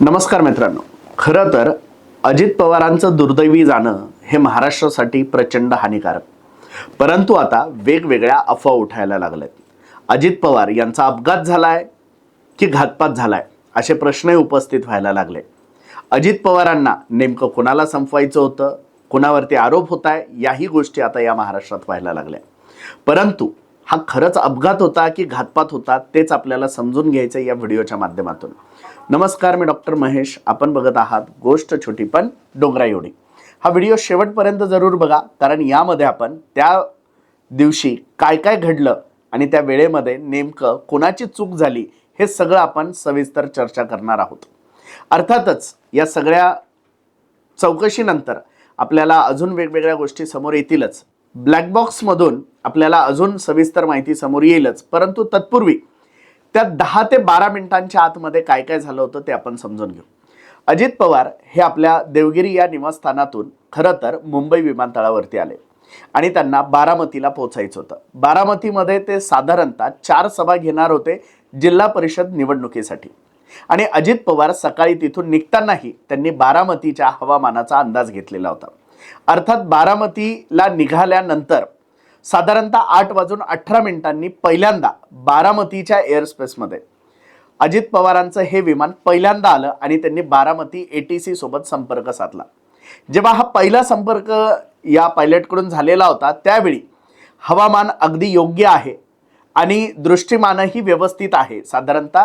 नमस्कार मित्रांनो. खरं तर अजित पवारांचं दुर्दैवी जाणं हे महाराष्ट्रासाठी प्रचंड हानिकारक. परंतु आता वेगवेगळ्या अफवा उठायला लागल्यात. अजित पवार यांचा अपघात झाला आहे की घातपात झाला आहे असे प्रश्नही उपस्थित व्हायला लागले. अजित पवारांना नेमकं कुणाला संपवायचं होतं कुणावरती आरोप होत आहे याही गोष्टी आता या महाराष्ट्रात व्हायला लागल्या. परंतु हा खरंच अपघात होता की घातपात होता तेच आपल्याला समजून घ्यायचं या व्हिडिओच्या माध्यमातून. नमस्कार मी डॉक्टर महेश. आपण बघत आहात गोष्ट छोटी पण डोंगरा एवढी हा व्हिडिओ शेवटपर्यंत जरूर बघा कारण यामध्ये आपण त्या दिवशी काय काय घडलं आणि त्या वेळेमध्ये नेमकं कोणाची चूक झाली हे सगळं आपण सविस्तर चर्चा करणार आहोत. अर्थातच या सगळ्या चौकशीनंतर आपल्याला अजून वेगवेगळ्या गोष्टी समोर येतीलच. ब्लॅक बॉक्समधून आपल्याला अजून सविस्तर माहिती समोर येईलच. परंतु तत्पूर्वी त्या दहा ते बारा मिनिटांच्या आतमध्ये काय काय झालं होतं ते आपण समजून घेऊ. अजित पवार हे आपल्या देवगिरी या निवासस्थानातून खरं तर मुंबई विमानतळावरती आले. आणि त्यांना बारामतीला पोहोचायचं होतं. बारामतीमध्ये ते साधारणतः चार सभा घेणार होते जिल्हा परिषद निवडणुकीसाठी. आणि अजित पवार सकाळी तिथून निघतानाही त्यांनी बारामतीच्या हवामानाचा अंदाज घेतलेला होता. अर्थात बारामतीला निघाल्यानंतर साधारणतः आठ वाजून अठरा मिनिटांनी पहिल्यांदा बारामतीच्या एअरस्पेसमध्ये अजित पवारांचं हे विमान पहिल्यांदा आलं आणि त्यांनी बारामती ए टी सी सोबत संपर्क साधला. जेव्हा हा पहिला संपर्क या पायलटकडून झालेला होता त्यावेळी हवामान अगदी योग्य आहे आणि दृष्टिमानही व्यवस्थित आहे साधारणतः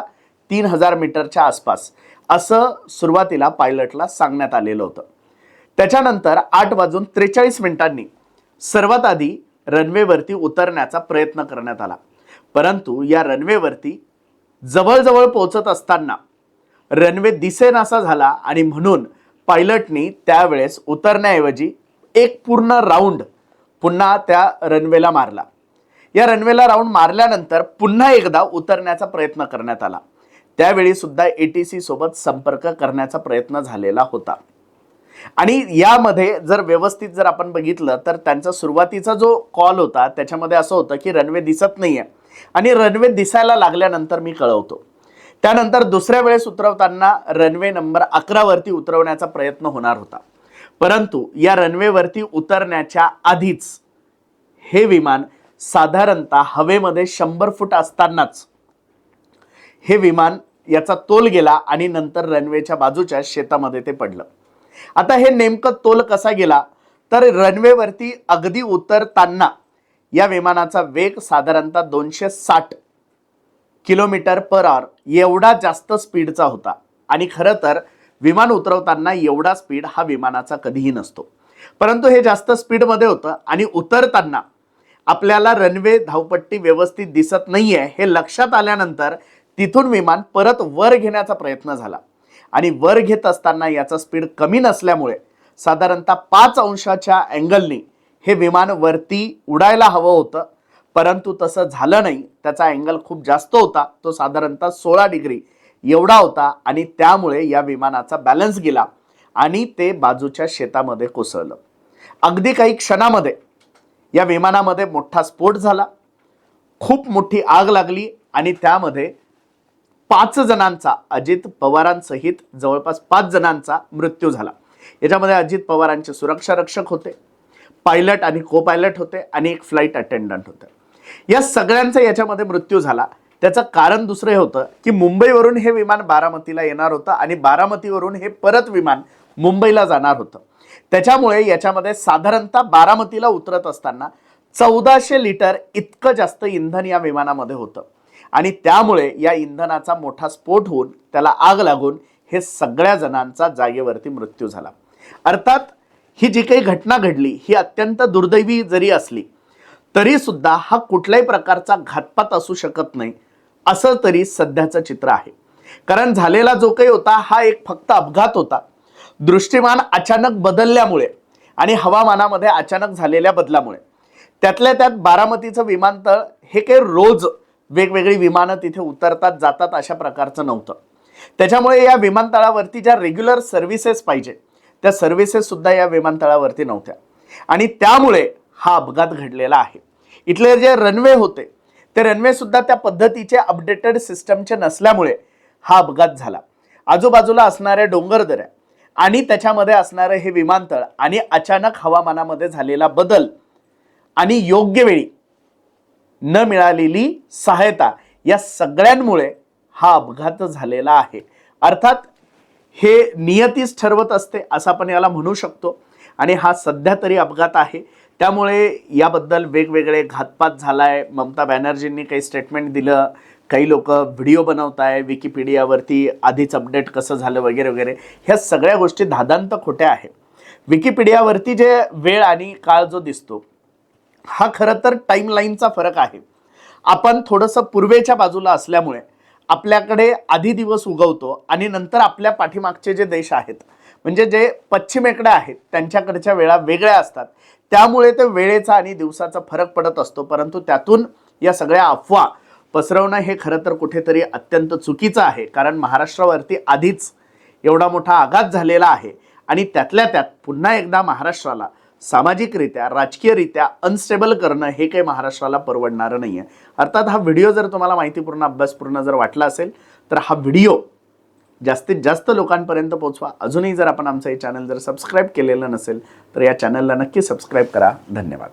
तीन हजार मीटरच्या आसपास असं सुरुवातीला पायलटला सांगण्यात आलेलं होतं. त्याच्यानंतर आठ वाजून त्रेचाळीस मिनिटांनी सर्वात आधी रनवेवरती उतरण्याचा प्रयत्न करण्यात आला. परंतु या रनवेवरती जवळजवळ पोहोचत असताना रनवे दिसेनासा झाला आणि म्हणून पायलटनी त्यावेळेस उतरण्याऐवजी एक पूर्ण राऊंड पुन्हा त्या रनवेला मारला. या रनवेला राऊंड मारल्यानंतर पुन्हा एकदा उतरण्याचा प्रयत्न करण्यात आला. त्यावेळी सुद्धा ए टी सी सोबत संपर्क करण्याचा प्रयत्न झालेला होता. आणि यामध्ये जर व्यवस्थित जर आपण बघितलं तर त्यांचा सुरुवातीचा जो कॉल होता त्याच्यामध्ये असं होतं की रनवे दिसत नाहीये. आणि रनवे दिसायला लागल्यानंतर मी कळवतो. त्यानंतर दुसऱ्या वेळेस उतरवताना रनवे नंबर अकरावरती उतरवण्याचा प्रयत्न होणार होता. परंतु या रनवेवरती उतरण्याच्या आधीच हे विमान साधारणतः हवेमध्ये शंभर फूट असतानाच हे विमान याचा तोल गेला आणि नंतर रनवेच्या बाजूच्या शेतामध्ये ते पडलं. आता हे नेमकं तोल कसा गेला? तर रनवेवरती अगदी उतरताना या विमानाचा वेग साधारणतः दोनशे साठ किलोमीटर पर आवर एवढा जास्त स्पीडचा होता. आणि खरं तर विमान उतरवताना एवढा स्पीड हा विमानाचा कधीही नसतो. परंतु हे जास्त स्पीडमध्ये होतं आणि उतरताना आपल्याला रनवे धावपट्टी व्यवस्थित दिसत नाहीये हे लक्षात आल्यानंतर तिथून विमान परत वर घेण्याचा प्रयत्न झाला. आणि वर घेत असताना याचा स्पीड कमी नसल्यामुळे साधारणतः पाच अंशाच्या अँगलनी हे विमान वरती उडायला हवं होतं. परंतु तसं झालं नाही. त्याचा अँगल खूप जास्त होता. तो साधारणतः सोळा डिग्री एवढा होता आणि त्यामुळे या विमानाचा बॅलन्स गेला आणि ते बाजूच्या शेतामध्ये कोसळलं. अगदी काही क्षणामध्ये या विमानामध्ये मोठा स्फोट झाला. खूप मोठी आग लागली आणि त्यामध्ये पाच जणांचा अजित पवारांसहित जवळपास पाच जणांचा मृत्यू झाला. याच्यामध्ये अजित पवारांचे सुरक्षा रक्षक होते पायलट आणि को पायलट होते आणि एक फ्लाईट अटेंडंट होते. या सगळ्यांचा याच्यामध्ये मृत्यू झाला. त्याचं कारण दुसरं हे होतं की मुंबईवरून हे विमान बारामतीला येणार होतं आणि बारामतीवरून हे परत विमान मुंबईला जाणार होतं. त्याच्यामुळे याच्यामध्ये साधारणतः बारामतीला उतरत असताना चौदाशे लिटर इतकं जास्त इंधन या विमानामध्ये होतं. आणि त्यामुळे या इंधनाचा मोठा स्फोट होऊन त्याला आग लागून हे सगळ्या जणांचा जागेवरती मृत्यू झाला. अर्थात ही जी काही घटना घडली ही अत्यंत दुर्दैवी जरी असली तरी सुद्धा हा कुठल्याही प्रकारचा घातपात असू शकत नाही असं तरी सध्याचं चित्र आहे. कारण झालेला जो काही होता हा एक फक्त अपघात होता. दृष्टिमान अचानक बदलल्यामुळे आणि हवामानामध्ये अचानक झालेल्या बदलामुळे त्यातल्या त्यात बारामतीचं विमानतळ हे काही रोज वेगवेगळी विमानं तिथे उतरतात जातात अशा प्रकारचं नव्हतं. त्याच्यामुळे या विमानतळावरती ज्या रेग्युलर सर्व्हिसेस पाहिजे त्या सर्व्हिसेससुद्धा या विमानतळावरती नव्हत्या. आणि त्यामुळे हा अपघात घडलेला आहे. इथले जे रनवे होते ते रनवेसुद्धा त्या पद्धतीचे अपडेटेड सिस्टमचे नसल्यामुळे हा अपघात झाला. आजूबाजूला असणाऱ्या डोंगरदऱ्या आणि त्याच्यामध्ये असणारं हे विमानतळ आणि अचानक हवामानामध्ये झालेला बदल आणि योग्य वेळी न मिळालेली सहायता या सगळ्यांमुळे हा अपघात झालेला आहे. अर्थात हे नियतीच ठरवत असते असं आपण याला म्हणू शकतो. आणि हा सध्या तरी अपघात आहे. त्यामुळे याबद्दल वेगवेगळे घातपात झाला आहे ममता बॅनर्जींनी काही स्टेटमेंट दिलं. काही लोक व्हिडिओ बनवत आहे विकिपीडियावरती आधीच अपडेट कसं झालं वगैरे वगैरे. ह्या सगळ्या गोष्टी धादांत खोट्या आहे विकिपीडियावरती जे वेळ आणि काळ जो दिसतो हा खरं तर टाईमलाईनचा फरक आहे. आपण थोडंसं पूर्वेच्या बाजूला असल्यामुळे आपल्याकडे आधी दिवस उगवतो आणि नंतर आपल्या पाठीमागचे जे देश आहेत म्हणजे जे पश्चिमेकडे आहेत त्यांच्याकडच्या वेळा वेगळ्या असतात. त्यामुळे ते वेळेचा आणि दिवसाचा फरक पडत असतो परंतु त्यातून या सगळ्या अफवा पसरवणं हे खरं तर कुठेतरी अत्यंत चुकीचं आहे कारण महाराष्ट्रावरती आधीच एवढा मोठा आघात झालेला आहे. आणि त्यातल्या त्यात पुन्हा एकदा महाराष्ट्राला सामाजिकरित्या राजकीयरित्या अनस्टेबल करणं हे काही महाराष्ट्राला परवडणारं नाही आहे अर्थात हा व्हिडिओ जर तुम्हाला माहितीपूर्ण अभ्यासपूर्ण जर वाटला असेल तर हा व्हिडिओ जास्तीत जास्त लोकांपर्यंत पोचवा अजूनही जर आपण आमचं हे चॅनल जर सबस्क्राईब केलेलं नसेल तर या चॅनलला नक्की सबस्क्राईब करा. धन्यवाद.